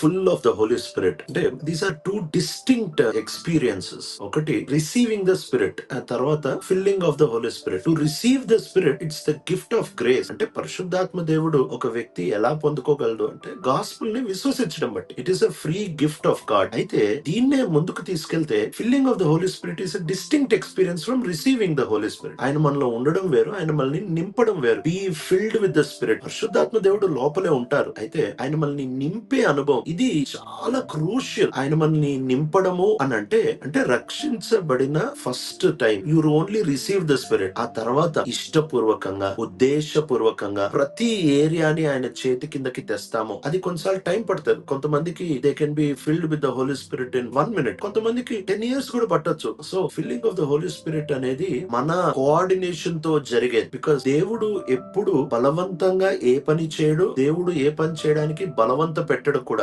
Full of the Holy Spirit అంటే these are two distinct experiences ఒకటి receiving the spirit ఆ తర్వాత filling of the Holy Spirit to receive the spirit it's the gift of grace అంటే పరిశుద్ధాత్మ దేవుడు ఒక వ్యక్తి ఎలా పొందుకోగలడు అంటే గాస్పుల్ని విశ్వసించడం బట్టి. It is a free gift of God అయితే దీన్నే ముందుకు తీసుకెళ్తే filling of the Holy Spirit is a distinct experience from receiving the Holy Spirit ఆయన మనలో ఉండడం వేరు ఆయన మనల్ని నింపడం వేరు. Be filled with the spirit పరిశుద్ధాత్మ దేవుడు లోపలే ఉంటారు. అయితే ఆయన మనల్ని నింపే అనుభవం ఇది చాలా క్రూషియల్. ఆయన మనల్ని నింపడము అని అంటే అంటే రక్షించబడిన first time. You're only receive the spirit. ఆ తర్వాత ఇష్టపూర్వకంగా ఉద్దేశపూర్వకంగా ప్రతి ఏరియాని ఆయన చేతి కిందకి తెస్తాము. అది కొన్నిసార్లు టైం పడుతుంది. కొంతమందికి they can be filled with the Holy Spirit in one minute కొంతమందికి టెన్ ఇయర్స్ కూడా పట్టొచ్చు. So filling of the Holy Spirit అనేది మన కోఆర్డినేషన్తో జరిగేది. బికాస్ దేవుడు ఎప్పుడు బలవంతంగా ఏ పని చేయడు దేవుడు ఏ పని చేయడానికి బలవంత పెట్టడు కూడా.